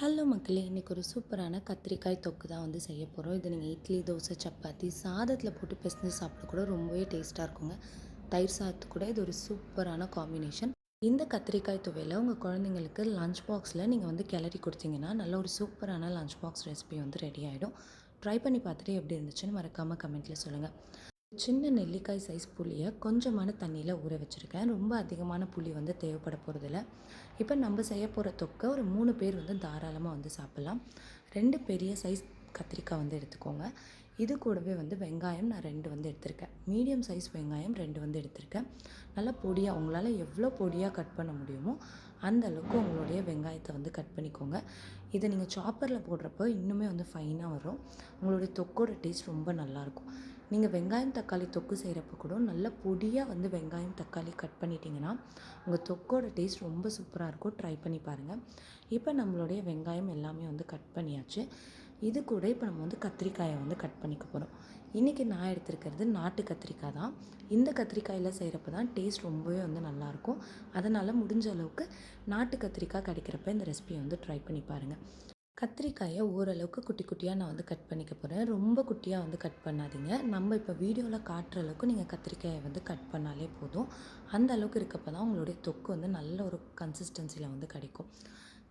Hello மக்களே இன்றைக்கி ஒரு சூப்பரான கத்திரிக்காய் தொக்கு தான் வந்து செய்ய போகிறோம் இது நீங்கள் இட்லி தோசை சப்பாத்தி சாதத்தில் போட்டு பிசைஞ்சு சாப்பிட கூட ரொம்பவே டேஸ்ட்டாக இருக்குங்க. தயிர் சாதத்து கூட இது ஒரு சூப்பரான காம்பினேஷன் இந்த கத்திரிக்காய் துவையில் உங்கள் குழந்தைங்களுக்கு லஞ்ச் பாக்ஸில் நீங்கள் வந்து கிளறி கொடுத்தீங்கன்னா நல்ல ஒரு சூப்பரான லஞ்ச் பாக்ஸ் ரெசிபி வந்து ரெடி ஆகிடும் ட்ரை பண்ணி பார்த்துட்டு எப்படி இருந்துச்சுன்னு மறக்காமல் கமெண்ட்டில் சொல்லுங்கள் சின்ன நெல்லிக்காய் சைஸ் புளியை கொஞ்சமான தண்ணியில் ஊற வச்சுருக்கேன். ரொம்ப அதிகமான புளி வந்து தேவைப்பட போகிறதில்ல இப்போ நம்ம செய்ய போகிற தொக்கை ஒரு மூணு பேர் வந்து தாராளமாக வந்து சாப்பிட்லாம். ரெண்டு பெரிய சைஸ் கத்திரிக்காய் வந்து எடுத்துக்கோங்க. இது கூடவே வந்து வெங்காயம் நான் ரெண்டு வந்து எடுத்திருக்கேன். மீடியம் சைஸ் வெங்காயம் ரெண்டு வந்து எடுத்திருக்கேன். நல்லா பொடியாக உங்களால் எவ்வளோ பொடியாக கட் பண்ண முடியுமோ அந்த அளவுக்கு உங்களுடைய வெங்காயத்தை வந்து கட் பண்ணிக்கோங்க. இதை நீங்கள் சாப்பரில் போடுறப்போ இன்னுமே வந்து ஃபைனாக வரும். உங்களுடைய தொக்கோட டேஸ்ட் ரொம்ப நல்லாயிருக்கும் நீங்கள் வெங்காயம் தக்காளி தொக்கு செய்கிறப்ப கூட நல்ல பொடியாக வந்து வெங்காயம் தக்காளி கட் பண்ணிட்டீங்கன்னா உங்கள் தொக்கோட டேஸ்ட் ரொம்ப சூப்பராக இருக்கும். ட்ரை பண்ணி பாருங்கள் இப்போ நம்மளுடைய வெங்காயம் எல்லாமே வந்து கட் பண்ணியாச்சு. இது கூட இப்போ நம்ம வந்து கத்திரிக்காயை வந்து கட் பண்ணிக்க போகிறோம் இன்றைக்கி நான் எடுத்துருக்கிறது நாட்டு கத்திரிக்காய் தான். இந்த கத்திரிக்காயில் செய்கிறப்ப தான் டேஸ்ட் ரொம்பவே வந்து நல்லாயிருக்கும் அதனால் முடிஞ்ச அளவுக்கு நாட்டு கத்திரிக்காய் கிடைக்கிறப்ப இந்த ரெசிபியை வந்து ட்ரை பண்ணி பாருங்கள் கத்திரிக்காயை ஓரளவுக்கு குட்டி குட்டியாக நான் வந்து கட் பண்ணிக்க போகிறேன் ரொம்ப குட்டியாக வந்து கட் பண்ணாதீங்க. நம்ம இப்போ வீடியோவில் காட்டுற அளவுக்கு நீங்கள் கத்திரிக்காயை வந்து கட் பண்ணாலே போதும். அந்த அளவுக்கு இருக்கப்போ தான் உங்களுடைய தொக்கு வந்து நல்ல ஒரு கன்சிஸ்டன்சியில் வந்து கிடைக்கும்.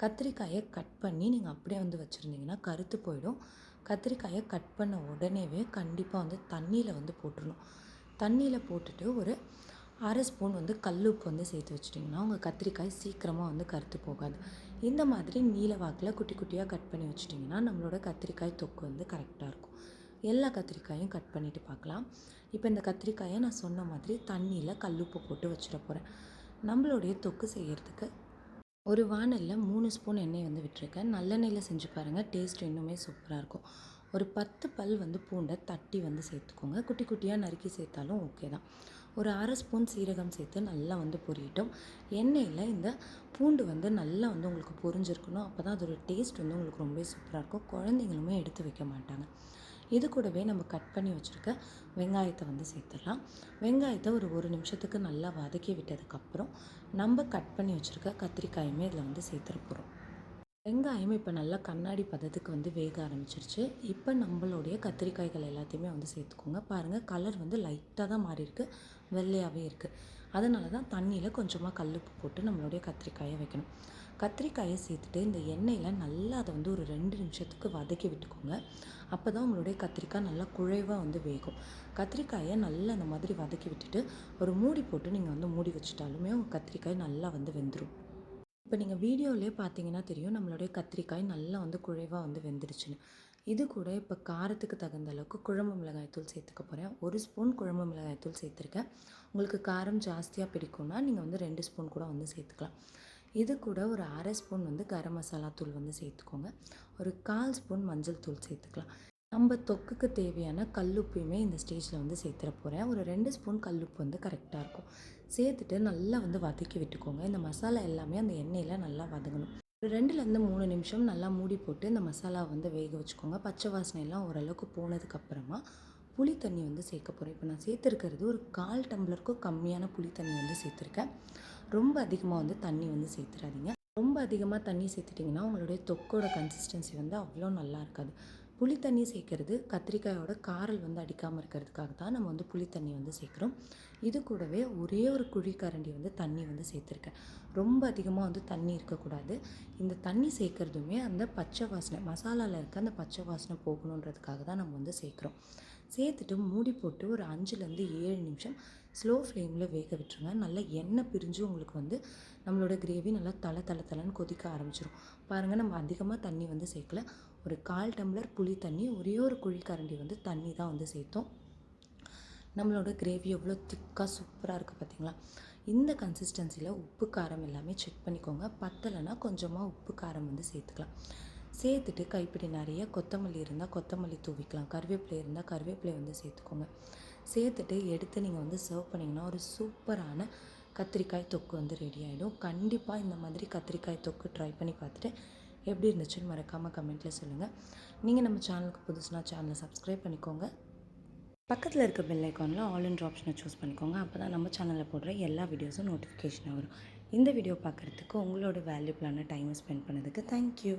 கத்திரிக்காயை கட் பண்ணி நீங்கள் அப்படியே வந்து வச்சுருந்தீங்கன்னா கருத்து போயிடும். கத்திரிக்காயை கட் பண்ண உடனேவே கண்டிப்பாக வந்து தண்ணியில் வந்து போட்டுடணும் தண்ணியில் போட்டுட்டு ஒரு அரை ஸ்பூன் வந்து கல்லுப்பு வந்து சேர்த்து வச்சிட்டிங்கன்னா உங்கள் கத்திரிக்காய் சீக்கிரமாக வந்து கருத்து போகாது. இந்த மாதிரி நீல வாக்கில் குட்டி குட்டியாக கட் பண்ணி வச்சிட்டிங்கன்னா நம்மளோட கத்திரிக்காய் தொக்கு வந்து கரெக்டாக இருக்கும். எல்லா கத்திரிக்காயும் கட் பண்ணிவிட்டு பார்க்கலாம் இப்போ இந்த கத்திரிக்காயை நான் சொன்ன மாதிரி தண்ணியில் கல்லுப்பு போட்டு வச்சிட போகிறேன் நம்மளுடைய தொக்கு செய்கிறதுக்கு ஒரு வானலில் மூணு ஸ்பூன் எண்ணெய் வந்து விட்டுருக்கேன். நல்லெண்ணெயில் செஞ்சு பாருங்கள் டேஸ்ட் இன்னுமே சூப்பராக இருக்கும். ஒரு பத்து பல் வந்து பூண்டை தட்டி வந்து சேர்த்துக்கோங்க. குட்டி குட்டியாக நறுக்கி சேர்த்தாலும் ஓகே தான். ஒரு அரை ஸ்பூன் சீரகம் சேர்த்து நல்லா வந்து பொரியட்டும். எண்ணெயில் இந்த பூண்டு வந்து நல்லா வந்து உங்களுக்கு பொரிஞ்சிருக்கணும். அப்போ தான் அதோட டேஸ்ட் வந்து உங்களுக்கு ரொம்பவே சூப்பராக இருக்கும். குழந்தைங்களுமே எடுத்து வைக்க மாட்டாங்க. இது கூடவே நம்ம கட் பண்ணி வச்சுருக்க வெங்காயத்தை வந்து சேர்த்துடலாம். வெங்காயத்தை ஒரு ஒரு நிமிஷத்துக்கு நல்லா வதக்கி விட்டதுக்கப்புறம் நம்ம கட் பண்ணி வச்சுருக்க கத்திரிக்காயுமே இதில் வந்து சேர்த்துட போகிறோம் வெங்காயம் இப்போ நல்லா கண்ணாடி பதத்துக்கு வந்து வேக ஆரம்பிச்சிருச்சு. இப்போ நம்மளுடைய கத்திரிக்காய்கள் எல்லாத்தையுமே வந்து சேர்த்துக்கோங்க. பாருங்கள் கலர் வந்து லைட்டாக தான் மாறி வெள்ளையாகவே இருக்குது அதனால தான் தண்ணியில் கொஞ்சமாக கல்லுப்பு போட்டு நம்மளுடைய கத்திரிக்காயை வைக்கணும். கத்திரிக்காயை சேர்த்துட்டு இந்த எண்ணெயில் நல்லா அதை வந்து ஒரு ரெண்டு நிமிஷத்துக்கு வதக்கி விட்டுக்கோங்க. அப்போ தான் உங்களுடைய கத்திரிக்காய் நல்லா குழைவாக வந்து வேகும். கத்திரிக்காயை நல்லா அந்த மாதிரி வதக்கி விட்டுட்டு ஒரு மூடி போட்டு நீங்கள் வந்து மூடி வச்சுட்டாலுமே உங்கள் கத்திரிக்காய் நல்லா வந்து வெந்துடும் இப்போ நீங்கள் வீடியோவிலே பார்த்தீங்கன்னா தெரியும் நம்மளுடைய கத்திரிக்காய் நல்லா வந்து குழைவாக வந்து வெந்துருச்சுன்னு. இது கூட இப்போ காரத்துக்கு தகுந்த அளவுக்கு குழம்பு மிளகாய்த்தூள் சேர்த்துக்க போகிறேன் ஒரு ஸ்பூன் குழம்பு மிளகாய்த்தூள் சேர்த்துருக்கேன். உங்களுக்கு காரம் ஜாஸ்தியாக பிடிக்கும்னா நீங்கள் வந்து ரெண்டு ஸ்பூன் கூட வந்து சேர்த்துக்கலாம். இது கூட ஒரு அரை ஸ்பூன் வந்து கரம் மசாலா தூள் வந்து சேர்த்துக்கோங்க. ஒரு கால் ஸ்பூன் மஞ்சள் தூள் சேர்த்துக்கலாம். நம்ம தொக்குக்கு தேவையான கல்லுப்பையுமே இந்த ஸ்டேஜில் வந்து சேர்த்துற போகிறேன் ஒரு ரெண்டு ஸ்பூன் கல்லுப்பு வந்து கரெக்டாக இருக்கும். சேர்த்துட்டு நல்லா வந்து வதக்கி விட்டுக்கோங்க. இந்த மசாலா எல்லாமே அந்த எண்ணெயில் நல்லா வதங்கணும். ஒரு ரெண்டுலேருந்து மூணு நிமிஷம் நல்லா மூடி போட்டு இந்த மசாலா வந்து வேக வச்சுக்கோங்க. பச்சை வாசனை எல்லாம் ஓரளவுக்கு போனதுக்கப்புறமா புளி தண்ணி வந்து சேர்க்க போகிறேன் இப்போ நான் சேர்த்துருக்கிறது ஒரு கால் டம்ளருக்கும் கம்மியான புளி தண்ணி வந்து சேர்த்துருக்கேன். ரொம்ப அதிகமாக வந்து தண்ணி வந்து சேர்த்துறாதீங்க ரொம்ப அதிகமாக தண்ணி சேர்த்துட்டிங்கன்னா உங்களுடைய தொக்கோட கன்சிஸ்டன்சி வந்து அவ்வளோ நல்லா இருக்காது. புளி தண்ணி சேர்க்கறது கத்திரிக்காயோட காரல் வந்து அடிக்காமல் இருக்கிறதுக்காக தான் நம்ம வந்து புளி தண்ணி வந்து சேர்க்குறோம். இது கூடவே ஒரே ஒரு குழிக்கரண்டி வந்து தண்ணி வந்து சேர்த்துருக்கேன். ரொம்ப அதிகமாக வந்து தண்ணி இருக்கக்கூடாது. இந்த தண்ணி சேர்க்குறதுமே அந்த பச்சை வாசனை மசாலாவில் இருக்க அந்த பச்சை வாசனை போகணுன்றதுக்காக தான் நம்ம வந்து சேர்க்குறோம். சேர்த்துட்டு மூடி போட்டு ஒரு அஞ்சுலேருந்து ஏழு நிமிஷம் ஸ்லோ ஃப்ளேமில் வேக விட்டுருங்க. நல்லா எண்ணெய் பிரிஞ்சு உங்களுக்கு வந்து நம்மளோட கிரேவி நல்லா தலை தலை தலைன்னு கொதிக்க ஆரம்பிச்சிடும் பாருங்கள் நம்ம அதிகமாக தண்ணி வந்து சேர்க்கல. ஒரு கால் டம்ளர் புளி தண்ணி ஒரே ஒரு குழிக்கரண்டி வந்து தண்ணி தான் வந்து சேர்த்தோம். நம்மளோட கிரேவி எவ்வளோ திக்காக சூப்பராக இருக்குது பார்த்தீங்களா இந்த கன்சிஸ்டன்சியில் உப்பு காரம் எல்லாமே செக் பண்ணிக்கோங்க. பத்தலைன்னா கொஞ்சமாக உப்பு காரம் வந்து சேர்த்துக்கலாம். சேர்த்துட்டு கைப்பிடி நிறைய கொத்தமல்லி இருந்தால் கொத்தமல்லி தூவிக்கலாம். கருவேப்பிலை இருந்தால் கருவேப்பிலை வந்து சேர்த்துக்கோங்க. சேர்த்துட்டு எடுத்து நீங்கள் வந்து சர்வ் பண்ணிங்கன்னா ஒரு சூப்பரான கத்திரிக்காய் தொக்கு வந்து ரெடி ஆகிடும் கண்டிப்பாக இந்த மாதிரி கத்திரிக்காய் தொக்கு ட்ரை பண்ணி பார்த்துட்டு எப்படி இருந்துச்சுன்னு மறக்காமல் கமெண்ட்டில் சொல்லுங்கள் நீங்கள் நம்ம சேனலுக்கு புதுசுனா சேனலை சப்ஸ்கிரைப் பண்ணிக்கோங்க. பக்கத்தில் இருக்க பெல் ஐக்கானில் ஆல் இன் ஆப்ஷனை சூஸ் பண்ணிக்கோங்க. அப்போ தான் நம்ம சேனலில் போடுற எல்லா வீடியோஸும் நோட்டிஃபிகேஷனாக வரும். இந்த வீடியோ பார்க்குறதுக்கு உங்களோட வேல்யூபிளான டைமை ஸ்பெண்ட் பண்ணதுக்கு தேங்க்யூ